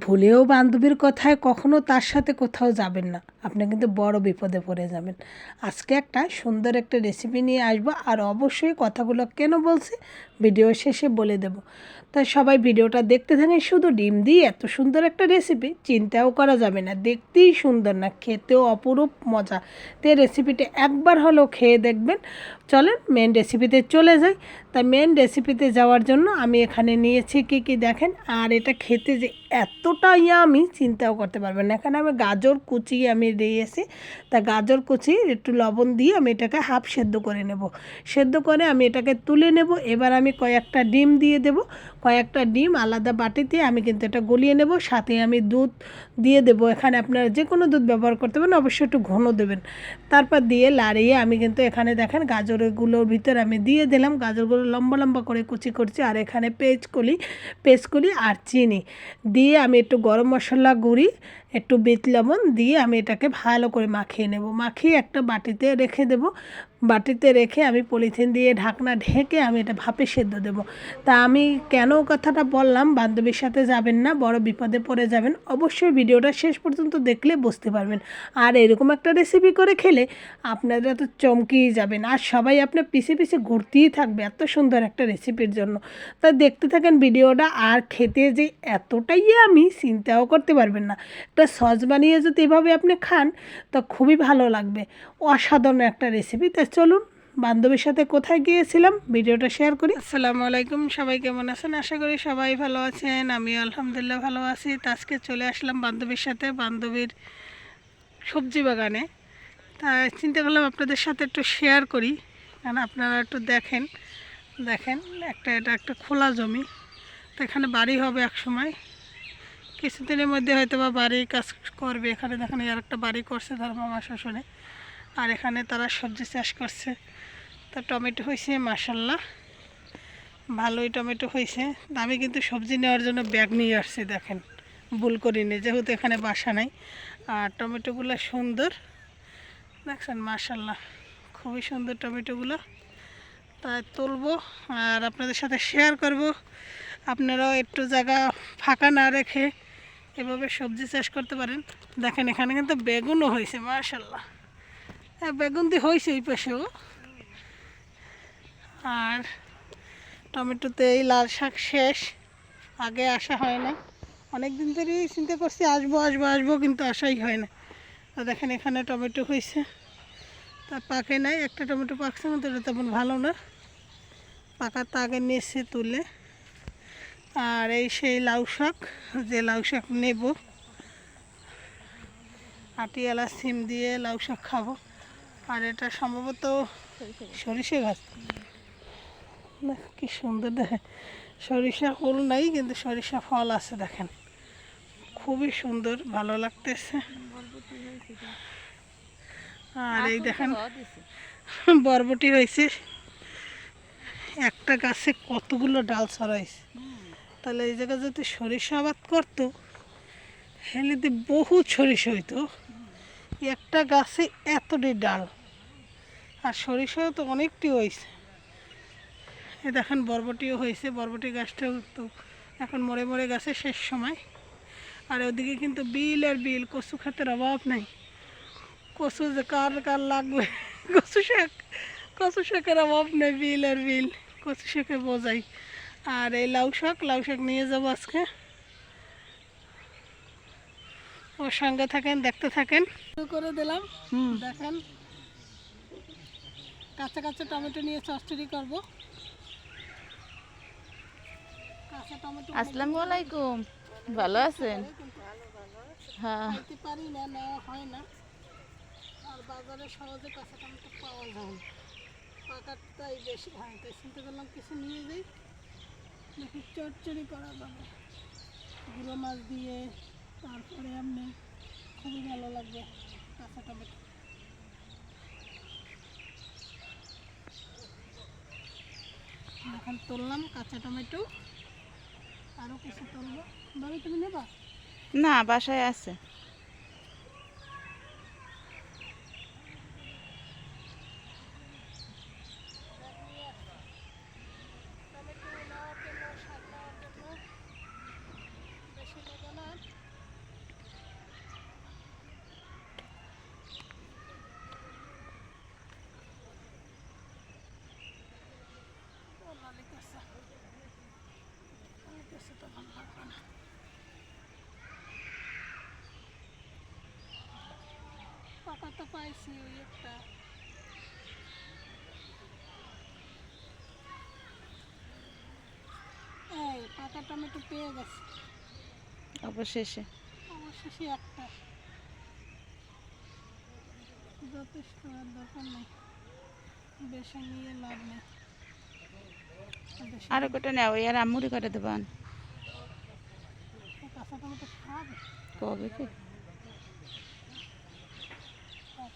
ভুলেও বান্ধবীর কথায় কখনো তার সাথে কোথাও যাবেন না। আপনি কিন্তু বড় বিপদে পড়ে যাবেন। আজকে একটা সুন্দর একটা রেসিপি নিয়ে আসব আর অবশ্যই কথাগুলো কেন বলছি ভিডিও শেষে বলে দেব। তাই সবাই ভিডিওটা দেখতে থাকেন, শুধু ডিম দিয়ে এত সুন্দর একটা রেসিপি চিন্তাও করা যাবে না, দেখতেই সুন্দর না, খেতেও অপরূপ মজা। তো রেসিপিটা একবার হলেও খেয়ে দেখবেন। চলেন মেন রেসিপিতে চলে যাই। তাই মেন রেসিপিতে যাওয়ার জন্য আমি এখানে নিয়েছি কি কি দেখেন, আর এটা খেতে যে এতটা আমি চিন্তাও করতে পারবেন না। এখানে আমি গাজর কুচি আমি দিয়েছি তা গাজর কুচি, একটু লবণ দিয়ে আমি এটাকে হাফ সেদ্ধ করে নেব। সেদ্ধ করে আমি এটাকে তুলে নেব। এবার আমি কয়েকটা ডিম দিয়ে দেব। কয়েকটা ডিম আলাদা বাটিতে আমি কিন্তু এটা গলিয়ে নেব। সাথে আমি দুধ দিয়ে দেব। এখানে আপনারা যে কোনো দুধ ব্যবহার করতে পারেন, অবশ্যই একটু ঘন দেবেন। তারপর দিয়ে লাড়িয়ে আমি কিন্তু এখানে দেখেন গাজরগুলোর ভিতর আমি দিয়ে দিলাম। গাজরগুলো লম্বা লম্বা করে কুচি করছি। আর এখানে পেঁচকলি পেঁচকলি আর চিনি। দিয়ে আমি একটু গরম মশলা গুঁড়ি একটু বিট লবণ দিয়ে আমি এটাকে ভালো করে মাখিয়ে নেব। মাখিয়ে একটা বাটিতে রেখে দেব। বাটিতে রেখে আমি পলিথিন দিয়ে ঢাকনা ঢেকে আমি এটা ভাপে সেদ্ধ দেব। তা আমি কেন কথাটা বললাম? বান্ধবীর সাথে যাবেন না, বড় বিপদে পড়ে যাবেন। অবশ্যই ভিডিওটা শেষ পর্যন্ত দেখলে বুঝতে পারবেন। আর এরকম একটা রেসিপি করে খেলে আপনারা তো চমকেই যাবেন। আর সবাই আপনার পিছে পিছে ঘুরতেই থাকবে এত সুন্দর একটা রেসিপির জন্য। তা দেখতে থাকেন ভিডিওটা, আর খেতে যে এতটাই আমি চিন্তাও করতে পারবেন না। একটা সস বানিয়ে যদি এভাবে আপনি খান, তো খুবই ভালো লাগবে। অসাধারণ একটা রেসিপি তা চলুন, বান্ধবীর সাথে কোথায় গিয়েছিলাম ভিডিওটা শেয়ার করি। আসসালামু আলাইকুম, সবাই কেমন আছেন? আশা করি সবাই ভালো আছেন আমি আলহামদুলিল্লাহ ভালো আছি। তা আজকে চলে আসলাম বান্ধবীর সাথে, বান্ধবীর সবজি বাগানে। তা চিন্তা করলাম আপনাদের সাথে একটু শেয়ার করি কারণ আপনারা একটু দেখেন। দেখেন, একটা, এটা একটা খোলা জমি। তো এখানে বাড়ি হবে এক সময় কিছুদিনের মধ্যে হয়তো বা বাড়ি কাজ করবে। এখানে দেখেন আর একটা বাড়ি করছে তার মামা শ্বশুরে আর এখানে তারা সবজি চাষ করছে। তা টমেটো হয়েছে মাসাল্লাহ ভালোই টমেটো হয়েছে। আমি কিন্তু সবজি নেওয়ার জন্য ব্যাগ নিয়ে আসছি, দেখেন। ভুল করিনি, যেহেতু এখানে বাসা নাই। আর টমেটোগুলো সুন্দর। দেখছেন মাসাল্লাহ খুবই সুন্দর টমেটোগুলো। তাই তুলবো আর আপনাদের সাথে শেয়ার করব। আপনারাও একটু জায়গা ফাঁকা না রেখে এভাবে সবজি চাষ করতে পারেন। দেখেন, এখানে কিন্তু বেগুনও হয়েছে, মাশাল্লাহ। হ্যাঁ বেগুন দিয়ে হয়েছে এই পাশেও। আর টমেটোতে এই লাল শাক শেষ। আগে আসা হয় না অনেক দিন ধরেই চিন্তা করছি, আসব আসব আসব, কিন্তু আসাই হয় না। তো দেখেন এখানে টমেটো হয়েছে। তা পাকে নাই, একটা টমেটো পাকছে কিন্তু এটা তেমন ভালো না। পাকার তো আগে নিয়েছে তুলে। আর এই সেই লাউ শাক, যে লাউ শাক নেব। আটিয়ালা, সিম দিয়ে লাউ শাক খাব। আর এটা সম্ভবত সরিষা গাছ। কি সুন্দর দেখেন সরিষা ফুল নাই, কিন্তু সরিষা ফল আছে দেখেন। খুবই সুন্দর, ভালো লাগতেছে। আর এই দেখেন, বরবটি হয়েছে একটা গাছে কতগুলো ডাল ছড়াইছে। তাহলে এই জায়গায় যদি সরিষা আবাদ করতো হেলেতে বহু সরিষা হইতো। একটা গাছে এতটি ডাল। আর সরিষাও তো অনেকটি হয়েছে। এ দেখেন বরবটিও হয়েছে বরবটি গাছটাও তো এখন মরে মরে গেছে শেষ সময়। আর ওদিকে কিন্তু বিল আর বিল কচু খাতের অভাব নাই। কচু যে কার কার লাগবে? কচু শাক কচু শাকের অভাব নেই বিল আর বিল কচু শাকে বোঝাই। আর এই লাউ শাক লাউ শাক নিয়ে যাব আজকে। ওর সঙ্গে থাকেন দেখতে থাকেন। করে দিলাম। দেখেন কাঁচা কাঁচা টমেটো নিয়ে চচ্চড়ি করব। কাঁচা টমেটো আসসালামু আলাইকুম। ভালো আছেন? হ্যাঁ। পারি না নেওয়া হয় না। আর বাজারে সহজে কাঁচা টমেটো পাওয়া যায় না। পাকারটাই বেশি হয় তাই চিন্তা করলাম কিছু নিয়ে যাই। করা যাবে। গুঁড়ো মাছ দিয়ে তারপরে এমনি খুবই ভালো লাগবে কাঁচা টমেটো। এখন তুললাম কাঁচা টমেটো। আরও কিছু তুলবো। ভাবি তুমি নেবা? না বাসায় আছে। পাইছি ওই একটা এই পাকা টমেটো পেয়ে গেছি অবশেষে। অবশেষে একটা। যথেষ্ট আর দরকার নেই। বেশি নিয়ে লাভ নেই। আরও কটা নেও আর আম্মুরি করে দেবান? কাঁচা টমেটো খাবে? কবে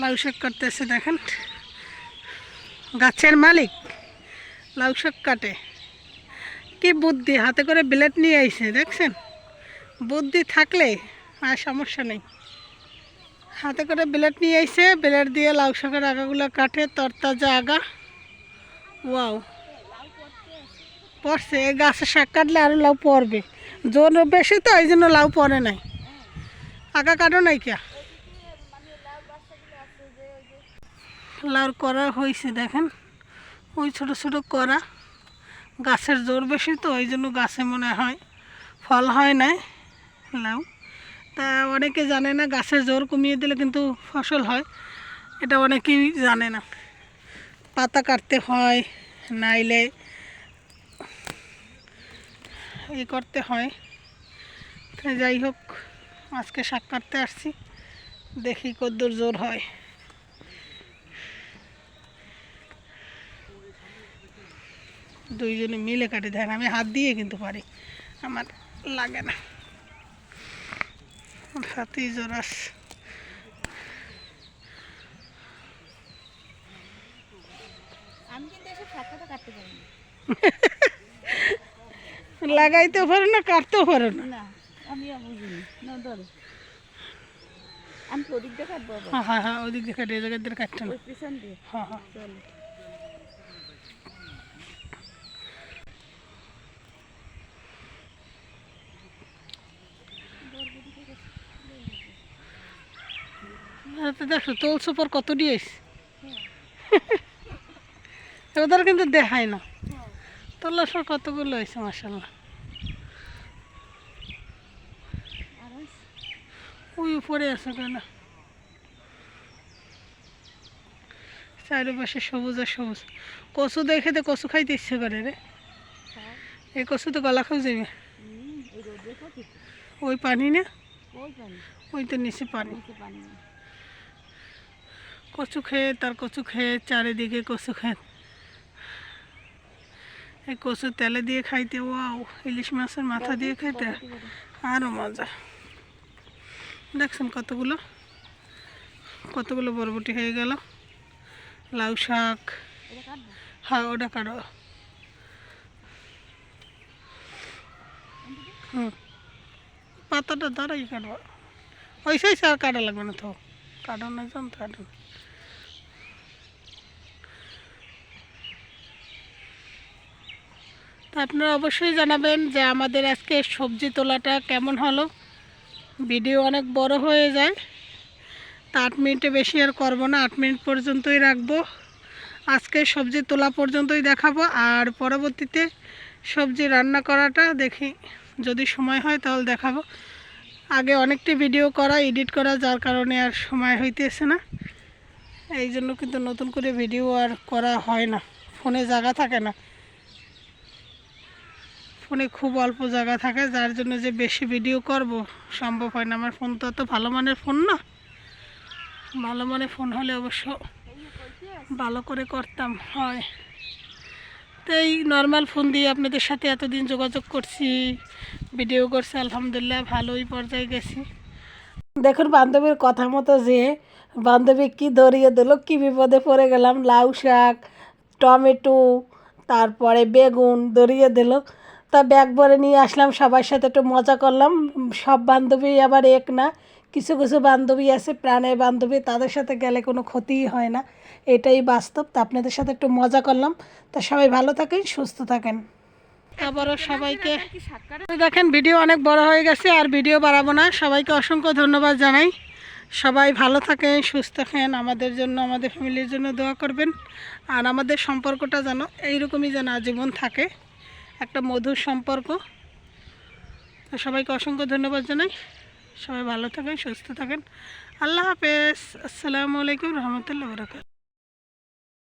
লাউ শাক করতেছে দেখেন। গাছের মালিক লাউ শাক কাটে। কি বুদ্ধি, হাতে করে ব্লেড নিয়ে আইছে, দেখছেন? বুদ্ধি থাকলে আর সমস্যা নেই। হাতে করে ব্লেড নিয়ে আইছে, ব্লেড দিয়ে লাউ শাকের আগাগুলো কাটে, তরতাজা আগা। ওয়াও। পড়ছে, এই গাছের শাক কাটলে আরও লাউ পড়বে। জোর বেশি তো, এই জন্য লাউ পড়ে নাই। আগা কাটো নাই কিয়া লাউর করা হয়েছে, দেখেন। ওই ছোট ছোট করা। গাছের জোর বেশি তো, ওই জন্য গাছে মনে হয় ফল হয় নাই লাউ। তা অনেকে জানে না, গাছের জোর কমিয়ে দিলে কিন্তু ফসল হয়। এটা অনেকেই জানে না। পাতা কাটতে হয়, নাইলে ই করতে হয়। যাই হোক, আজকে শাক কাটতে আসছি। দেখি কদ্দুর জোর হয়। দুইজনে মিলে কাটে দেন আমি হাত দিয়ে কিন্তু পারি। আমার লাগে না। হাতেই জোরাস কাটতে লাগাইতে পারো না কাটতেও পারো না। আমি বুঝিনি। না ধরো। আমি ওদিক দিয়ে কাটবো আবার। হ্যাঁ হ্যাঁ হ্যাঁ ওদিক দিয়ে কাটে এই জায়গায় দিয়ে কাটছে না। হ্যাঁ হ্যাঁ। চলো আর তো দেখো তোল সুপার কত দিয়েছ ওদের কিন্তু দেখায় না। তোলার পর কতগুলো হয়েছে মাসাল্লাহ ওই উপরে আছে কেন চারিপাশে সবুজ আর সবুজ। কচু দেখে তো কচু খাইতে ইচ্ছে করে রে। এই কচু তো গলা খাও যাবে ওই পানি না? ওই তো নিচে পানি। কচু খেয়ে, তার কচু খেয়ে, চারিদিকে কচু খেয়ে এই কচু তেলে দিয়ে খাইতে, ওয়াও, ইলিশ মাছের মাথা দিয়ে খাইতে আরও মজা। দেখছেন কতগুলো? কতগুলো বরবটি হয়ে গেল। লাউ শাক। হ্যাঁ ওটা কাটো। হুম। পাতাটা দ্বারাই কাটবো ওই সাইজ আর কাটা লাগবে না তো কাটো না যান কাটো আপনারা অবশ্যই জানাবেন যে আমাদের আজকে সবজি তোলাটা কেমন হলো। ভিডিও অনেক বড় হয়ে যায়। তা আট মিনিটে বেশি আর করব না, আট মিনিট পর্যন্তই রাখব। আজকে সবজি তোলা পর্যন্তই দেখাবো, আর পরবর্তীতে সবজি রান্না করাটা দেখি। যদি সময় হয় তাহলে দেখাবো। আগে অনেকটি ভিডিও করা, এডিট করা, যার কারণে আর সময় হইতেছে না। এই জন্য কিন্তু নতুন করে ভিডিও আর করা হয় না। ফোনে জায়গা থাকে না। ফোনে খুব অল্প জায়গা থাকে, যার জন্য যে বেশি ভিডিও করব, সম্ভব হয় না। আমার ফোন তো অত ভালো মানের ফোন না। ভালো মানের ফোন হলে অবশ্য ভালো করে করতাম, হয়। তো এই নর্মাল ফোন দিয়ে আপনাদের সাথে এতদিন যোগাযোগ করছি ভিডিও করছি, আলহামদুলিল্লাহ ভালোই পর্যায়ে গেছি। দেখুন বান্ধবীর কথা মতো যে, বান্ধবী কি ধরিয়ে দিল, কি বিপদে পড়ে গেলাম, লাউ শাক, টমেটো, তারপরে বেগুন ধরিয়ে দিল। তা ব্যাগ ভরে নিয়ে আসলাম, সবার সাথে একটু মজা করলাম। সব বান্ধবী আবার এক না, কিছু কিছু বান্ধবী আছে, প্রাণের বান্ধবী, তাদের সাথে গেলে কোনো ক্ষতিই হয় না। এটাই বাস্তব, তা আপনাদের সাথে একটু মজা করলাম। তা সবাই ভালো থাকেন, সুস্থ থাকেন। আবারও সবাইকে দেখেন, ভিডিও অনেক বড় হয়ে গেছে, আর ভিডিও বাড়াবো না। সবাইকে অসংখ্য ধন্যবাদ জানাই। সবাই ভালো থাকেন, সুস্থ থাকেন, আমাদের জন্য, আমাদের ফ্যামিলির জন্য দোয়া করবেন। আর আমাদের সম্পর্কটা যেন এইরকমই যেন আজীবন থাকে। একটা মধুর সম্পর্ক। তো সবাইকে অসংখ্য ধন্যবাদ জানাই। সবাই ভালো থাকেন, সুস্থ থাকেন। আল্লাহ হাফেজ। আসসালামু আলাইকুম রহমতুল্লাহ বরকাত।